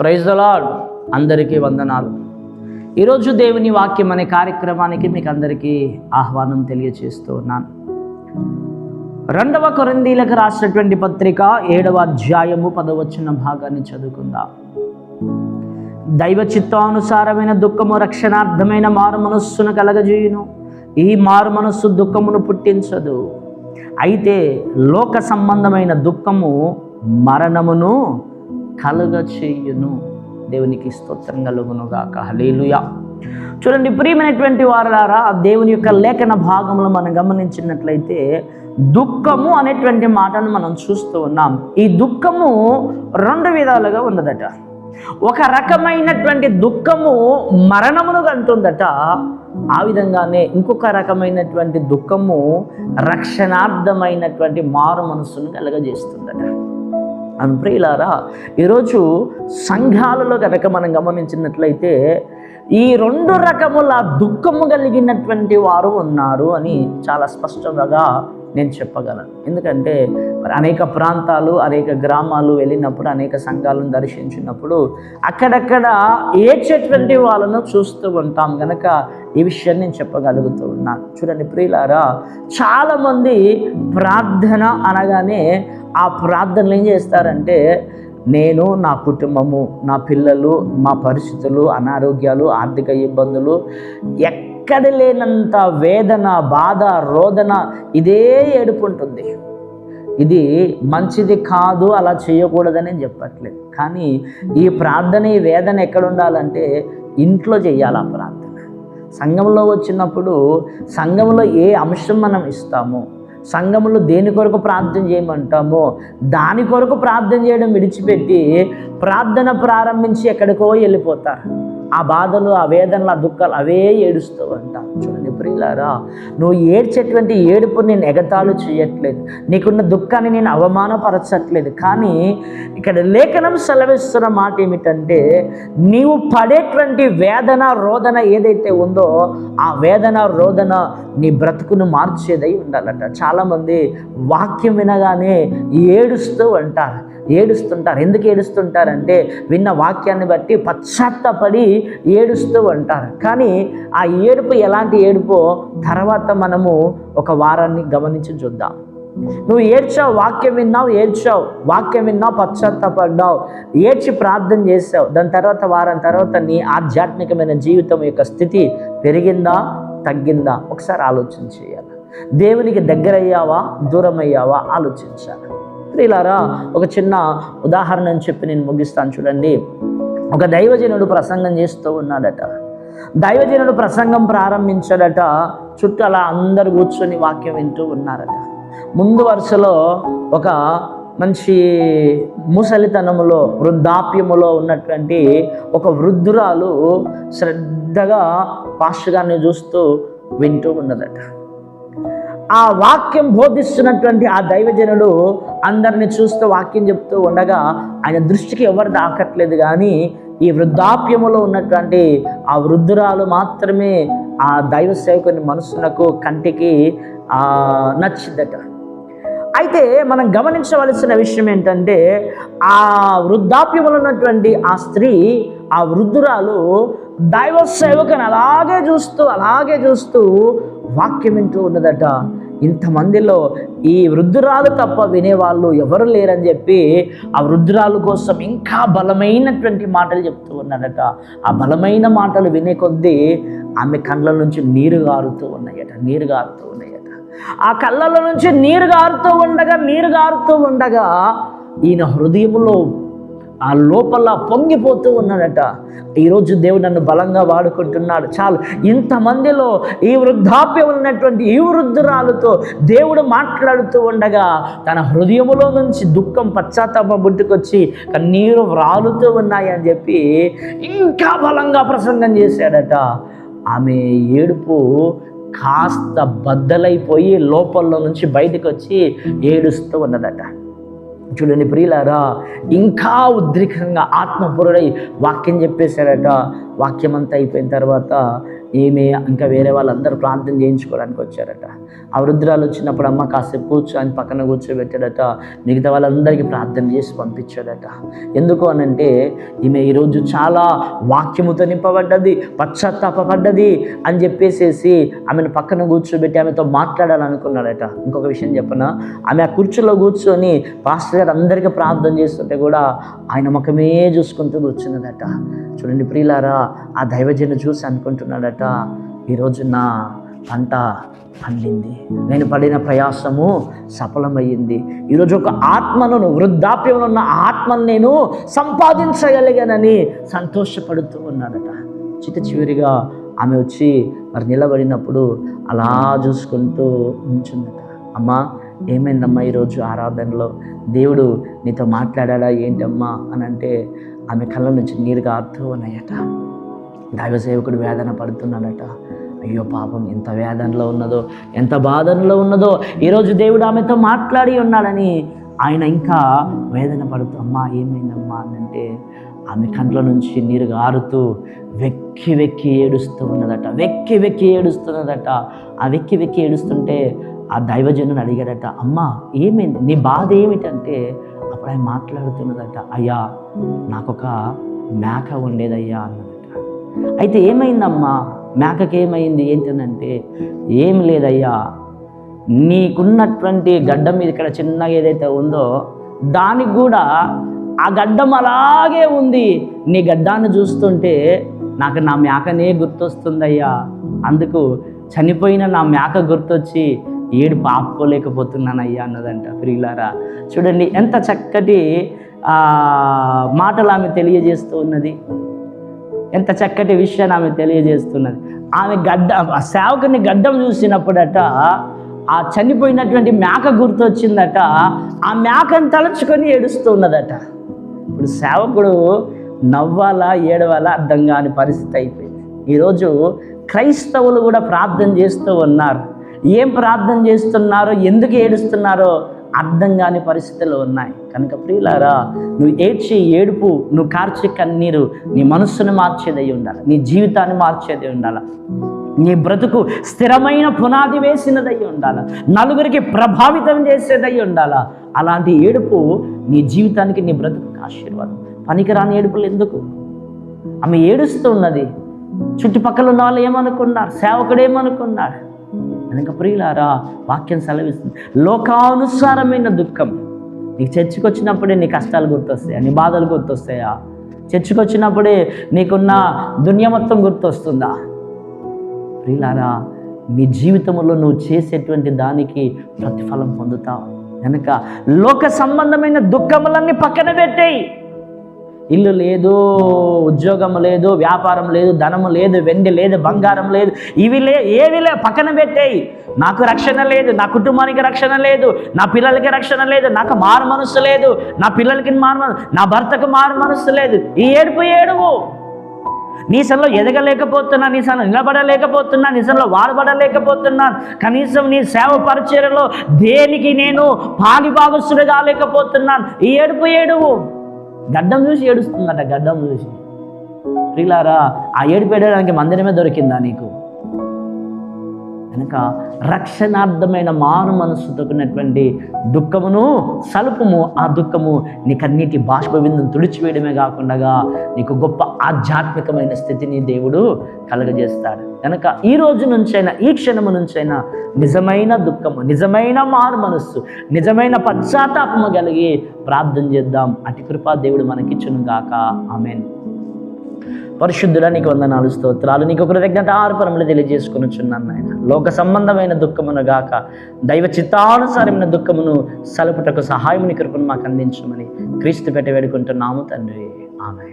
Praise lord అందరికీ వందనాలు. ఈరోజు దేవుని వాక్యం అనే కార్యక్రమానికి మీకు అందరికీ ఆహ్వానం తెలియజేస్తూ ఉన్నాను. రెండవ కొరందీలకు రాసినటువంటి పత్రిక ఏడవ అధ్యాయము పదవచ్చిన భాగాన్ని చదువుకుందాం. దైవ చిత్తానుసారమైన దుఃఖము రక్షణార్థమైన మారు మనస్సును కలగజేయును. ఈ మారు మనస్సు దుఃఖమును పుట్టించదు. అయితే లోక సంబంధమైన దుఃఖము మరణమును కలుగ చేయును. దేవునికి స్తోత్రం కలుగునుగాక. హలేలుయా చూడండి ప్రియమైనటువంటి వారారా దేవుని యొక్క లేఖన భాగంలో మనం గమనించినట్లయితే దుఃఖము అనేటువంటి మాటను మనం చూస్తూ ఉన్నాం. ఈ దుఃఖము రెండు విధాలుగా ఉన్నదట. ఒక రకమైనటువంటి దుఃఖము మరణమును కంటుందట. ఆ విధంగానే ఇంకొక రకమైనటువంటి దుఃఖము రక్షణార్థమైనటువంటి మారు మనస్సును కలగజేస్తుందట. అనుప్రియులారా ఈరోజు సంఘాలలో కనుక మనం గమనించినట్లయితే ఈ రెండు రకముల దుఃఖము కలిగినటువంటి వారు ఉన్నారు అని చాలా స్పష్టంగా నేను చెప్పగలను. ఎందుకంటే మరి అనేక ప్రాంతాలు అనేక గ్రామాలు వెళ్ళినప్పుడు అనేక సంఘాలను దర్శించినప్పుడు అక్కడక్కడ ఏడ్చేటువంటి వాళ్ళను చూస్తూ ఉంటాం. కనుక ఈ విషయాన్ని నేను చెప్పగలుగుతూ ఉన్నాను చూడండి ప్రియులారా చాలామంది ప్రార్థన అనగానే ఆ ప్రార్థనలు ఏం చేస్తారంటే నేను నా కుటుంబము నా పిల్లలు మా పరిస్థితులు అనారోగ్యాలు ఆర్థిక ఇబ్బందులు ఎక్కడ లేనంత వేదన బాధ రోదన ఇదే ఏడుపు ఉంటుంది ఇది మంచిది కాదు అలా చేయకూడదని చెప్పట్లేదు. కానీ ఈ ప్రార్థన ఈ వేదన ఎక్కడ ఉండాలంటే ఇంట్లో చేయాలి ఆ ప్రార్థన. సంఘంలో వచ్చినప్పుడు సంఘంలో ఏ అంశం మనం ఇస్తామో సంఘంలో దేని కొరకు ప్రార్థన చేయమంటామో దాని కొరకు ప్రార్థన చేయడం విడిచిపెట్టి ప్రార్థన ప్రారంభించి ఎక్కడికో వెళ్ళిపోతారు. ఆ బాధలు ఆ వేదనలు ఆ దుఃఖాలు అవే ఏడుస్తూ ఉంటాం. చూడండి ప్రియులారా నువ్వు ఏడ్చేటువంటి ఏడుపు నేను ఎగతాళు చేయట్లేదు. నీకున్న దుఃఖాన్ని నేను అవమానపరచట్లేదు. కానీ ఇక్కడ లేఖనం సెలవిస్తున్న మాట ఏమిటంటే నీవు పడేటువంటి వేదన రోదన ఏదైతే ఉందో ఆ వేదన రోదన నీ బ్రతుకును మార్చేదై ఉండాలట. చాలామంది వాక్యం వినగానే ఏడుస్తూ అంటారు ఏడుస్తుంటారు. ఎందుకు ఏడుస్తుంటారంటే విన్న వాక్యాన్ని బట్టి పశ్చాత్తపడి ఏడుస్తూ ఉంటారు. కానీ ఆ ఏడుపు ఎలాంటి ఏడుపో తర్వాత మనము ఒక వారాన్ని గమనించి చూద్దాం. నువ్వు ఏడ్చావు వాక్యం విన్నావు ఏడ్చావు వాక్యం విన్నావు పశ్చాత్తపడ్డావు ఏడ్చి ప్రార్థన చేసావు దాని తర్వాత వారం తర్వాత నీ ఆధ్యాత్మికమైన జీవితం యొక్క స్థితి పెరిగిందా తగ్గిందా? ఒకసారి ఆలోచన చేయాలి. దేవునికి దగ్గరయ్యావా దూరం అయ్యావా ఆలోచించాలి. ప్రియులారా ఒక చిన్న ఉదాహరణ అని చెప్పి నేను ముగిస్తాను చూడండి. ఒక దైవజనుడు ప్రసంగం చేస్తూ ఉన్నాడట. దైవజనుడు ప్రసంగం ప్రారంభించాడట. చుట్టూ అలా అందరు కూర్చొని వాక్యం వింటూ ఉన్నారట. ముందు వరుసలో ఒక మంచి ముసలితనములో వృద్ధాప్యములో ఉన్నటువంటి ఒక వృద్ధురాలు శ్రద్ధగా పాస్టర్ గారిని చూస్తూ వింటూ ఉన్నదట. ఆ వాక్యం బోధిస్తున్నటువంటి ఆ దైవజనుడు అందరిని చూస్తూ వాక్యం చెప్తూ ఉండగా ఆయన దృష్టికి ఎవరు దాకట్లేదు కానీ ఈ వృద్ధాప్యములో ఉన్నటువంటి ఆ వృద్ధురాలు మాత్రమే ఆ దైవ సేవకుని మనసునకు కంటికి ఆ నచ్చిందట. అయితే మనం గమనించవలసిన విషయం ఏంటంటే ఆ వృద్ధాప్యములో ఉన్నటువంటి ఆ స్త్రీ ఆ వృద్ధురాలు దైవ సేవకుని అలాగే చూస్తూ అలాగే చూస్తూ వాక్యం వింటూ ఉన్నదట. ఇంతమందిలో ఈ వృద్ధురాలు తప్ప వినేవాళ్ళు ఎవరు లేరని చెప్పి ఆ వృద్ధురాలు కోసం ఇంకా బలమైనటువంటి మాటలు చెప్తూ ఉన్నాడట. ఆ బలమైన మాటలు వినే కొద్దీ ఆమె కళ్ళ నుంచి నీరు గారుతూ ఉన్నాయట నీరు గారుతూ ఉన్నాయట. ఆ కళ్ళలో నుంచి నీరు గారుతూ ఉండగా నీరు గారుతూ ఉండగా ఈయన హృదయంలో ఆ లోపల పొంగిపోతూ ఉన్నాడట. ఈరోజు దేవుడు నన్ను బలంగా వాడుకుంటున్నాడు. చాలు ఇంతమందిలో ఈ వృద్ధాప్యం ఉన్నటువంటి ఈ వృద్ధురాలతో దేవుడు మాట్లాడుతూ ఉండగా తన హృదయములో నుంచి దుఃఖం పశ్చాత్తాపం బుట్టుకొచ్చి కన్నీరు వ్రాలుతూ ఉన్నాయని చెప్పి ఇంకా బలంగా ప్రసంగం చేశాడట. ఆమె ఏడుపు కాస్త బద్దలైపోయి లోపల నుంచి బయటకు వచ్చి ఏడుస్తూ ఉన్నదట. చూడండి ప్రియులారా ఇంకా ఉద్రిక్తంగా ఆత్మపురుడై వాక్యం చెప్పేశారట. వాక్యం అంతా అయిపోయిన తర్వాత ఈమె ఇంకా వేరే వాళ్ళందరూ ప్రార్థన చేయించుకోవడానికి వచ్చారట. ఆ వృద్ధురాలు వచ్చినప్పుడు అమ్మ కాసేపు కూర్చో అని పక్కన కూర్చోబెట్టాడట. మిగతా వాళ్ళందరికీ ప్రార్థన చేసి పంపించాడట. ఎందుకు అనంటే ఈమె ఈరోజు చాలా వాక్యముతో నింపబడ్డది పశ్చాత్తాపడ్డది అని చెప్పేసేసి ఆమెను పక్కన కూర్చోబెట్టి ఆమెతో మాట్లాడాలనుకున్నాడట. ఇంకొక విషయం చెప్పనా? ఆమె ఆ కుర్చీలో కూర్చొని పాస్టర్ గారు అందరికీ ప్రార్థన చేస్తుంటే కూడా ఆయన ముఖమే చూసుకుంటూ కూర్చున్నదట. చూడండి ప్రియులారా ఆ దైవజను చూసి అనుకుంటున్నాడట. ఈరోజు నా పంట పండింది. నేను పడిన ప్రయాసము సఫలమయ్యింది. ఈరోజు ఒక ఆత్మను వృద్ధాప్యంలో ఉన్న ఆత్మను నేను సంపాదించగలిగానని సంతోషపడుతూ ఉన్నాడట. చిత చివరిగా ఆమె వచ్చి మరి నిలబడినప్పుడు అలా చూసుకుంటూ ఉంచుందట. అమ్మా ఏమైందమ్మా ఈరోజు ఆరాధనలో? దేవుడు నీతో మాట్లాడాడా ఏంటమ్మా? అని అంటే ఆమె కళ్ళ నుంచి నీరు కారుతూ ఉన్నాయట. దైవ సేవకుడు వేదన పడుతున్నాడట. అయ్యో పాపం ఎంత వేదనలో ఉన్నదో ఎంత బాధనలో ఉన్నదో ఈరోజు దేవుడు ఆమెతో మాట్లాడి ఉన్నాడని ఆయన ఇంకా వేదన పడుతూ అమ్మా ఏమైందమ్మా? అని అంటే ఆమె కంట్లో నుంచి నీరు గారుతూ వెక్కి వెక్కి ఏడుస్తూ ఉన్నదట. వెక్కి వెక్కి ఏడుస్తున్నదట. ఆ వెక్కి వెక్కి ఏడుస్తుంటే ఆ దైవజనుని అడిగాడట అమ్మా ఏమైంది? నీ బాధ ఏమిటంటే అప్పుడు ఆయన మాట్లాడుతున్నదట అయ్యా నాకొక మేక ఉండేదయ్యా అన్నది. అయితే ఏమైందమ్మా? మేకకి ఏమైంది ఏంటనంటే ఏం లేదయ్యా నీకున్నటువంటి గడ్డం మీద ఇక్కడ చిన్నగా ఏదైతే ఉందో దానికి కూడా ఆ గడ్డం అలాగే ఉంది. నీ గడ్డాన్ని చూస్తుంటే నాకు నా మేకనే గుర్తొస్తుందయ్యా. అందుకు చనిపోయిన నా మేక గుర్తొచ్చి ఏడు పాపుకోలేకపోతున్నానయ్యా అన్నదంట. ప్రియులారా చూడండి ఎంత చక్కటి మాటలు ఆమె తెలియజేస్తూ ఉన్నది. ఎంత చక్కటి విషయాన్ని ఆమె తెలియజేస్తున్నది. ఆమె గడ్డ ఆ సేవకుని గడ్డం చూసినప్పుడట ఆ చనిపోయినటువంటి మేక గుర్తొచ్చిందట ఆ మేకను తలుచుకొని ఏడుస్తున్నదట. ఇప్పుడు సేవకుడు నవ్వాలా ఏడవాలా అర్థం కాని పరిస్థితి అయిపోయింది. ఈరోజు క్రైస్తవులు కూడా ప్రార్థన చేస్తూ ఉన్నారు. ఏం ప్రార్థన చేస్తున్నారో ఎందుకు ఏడుస్తున్నారో అర్థం కాని పరిస్థితులు ఉన్నాయి. కనుక ప్రియులారా నువ్వు ఏడ్చి ఏడుపు నువ్వు కార్చే కన్నీరు నీ మనస్సును మార్చేదై ఉండాలి. నీ జీవితాన్ని మార్చేది ఉండాలి. నీ బ్రతుకు స్థిరమైన పునాది వేసినదై ఉండాల. నలుగురికి ప్రభావితం చేసేదై ఉండాల. అలాంటి ఏడుపు నీ జీవితానికి నీ బ్రతుకు ఆశీర్వాదం. పనికిరాని ఏడుపులు ఎందుకు? ఆమె ఏడుస్తూ ఉన్నది. చుట్టుపక్కల ఉన్న వాళ్ళు ఏమనుకున్నారు? సేవకుడు ఏమనుకున్నాడు? కనుక ప్రియులారా వాక్యం సెలవిస్తుంది లోకానుసారమైన దుఃఖం నీకు చర్చికి వచ్చినప్పుడే నీ కష్టాలు గుర్తొస్తాయా నీ బాధలు గుర్తొస్తాయా చర్చికి వచ్చినప్పుడే నీకున్న దునియా మొత్తం గుర్తొస్తుందా ప్రియులారా నీ జీవితంలో నువ్వు చేసేటువంటి దానికి ప్రతిఫలం పొందుతావు కనుక లోక సంబంధమైన దుఃఖములన్నీ పక్కన పెట్టేయి ఇల్లు లేదు ఉద్యోగం లేదు వ్యాపారం లేదు ధనము లేదు వెండి లేదు బంగారం లేదు. ఇవి లే ఏవి లే పక్కన పెట్టేయి. నాకు రక్షణ లేదు నా కుటుంబానికి రక్షణ లేదు నా పిల్లలకి రక్షణ లేదు నాకు మారు మనసు లేదు నా పిల్లలకి మారు మన- నా భర్తకు మారు మనసు లేదు. ఈ ఏడుపు ఏడువు నీసంలో ఎదగలేకపోతున్నా నీసంలో నిలబడలేకపోతున్నా నీసంలో వాడబడలేకపోతున్నా కనీసం నీ సేవ పరిచయలో దేనికి నేను పాలిభాగస్తుడు కాలేకపోతున్నాను ఈ ఏడుపు ఏడువు గడ్డం చూసి ఏడుస్తుందట గడ్డం చూసి. ప్రిలారా ఆ ఏడిపేయడానికి మందిరమే దొరికిందా నీకు? కనుక రక్షణార్థమైన మారు మనస్సుతో కూడినటువంటి దుఃఖమును సలుపము ఆ దుఃఖము నీకన్నిటి బాష్పవిందం తుడిచివేయడమే కాకుండా నీకు గొప్ప ఆధ్యాత్మికమైన స్థితిని దేవుడు కలగజేస్తాడు. కనుక ఈ రోజు నుంచైనా ఈ క్షణము నుంచైనా నిజమైన దుఃఖము నిజమైన మారు మనస్సు నిజమైన పశ్చాత్తాపము కలిగి ప్రార్థన చేద్దాం. అటు కృపా దేవుడు మనకిచ్చును గాక. ఆమెను. పరిశుద్ధుల నీకు వందనాలు స్తోత్రాలు. నీకు కృతజ్ఞత ఆర్పణములు తెలియజేసుకొనుచున్నాను నాయన. లోక సంబంధమైన దుఃఖమును గాక దైవ చిత్తానుసారమైన దుఃఖమును సలుపుటకు సహాయముని కృపను మాకు అందించమని క్రీస్తు పెట్టి వేడుకుంటున్నాము తండ్రి. ఆమె